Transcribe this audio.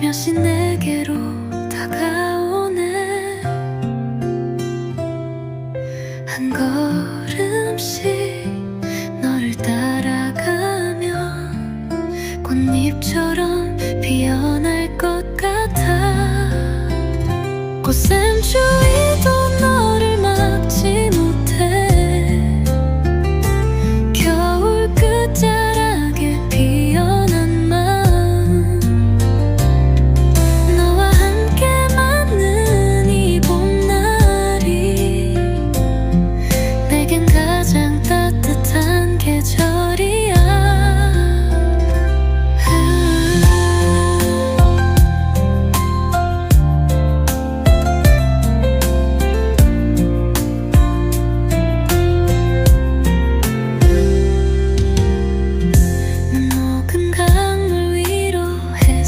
살며시 내게로 다가오네. 한 걸음씩 너를 따라가면 꽃잎처럼 피어날 것 같아. 꽃샘추위 悄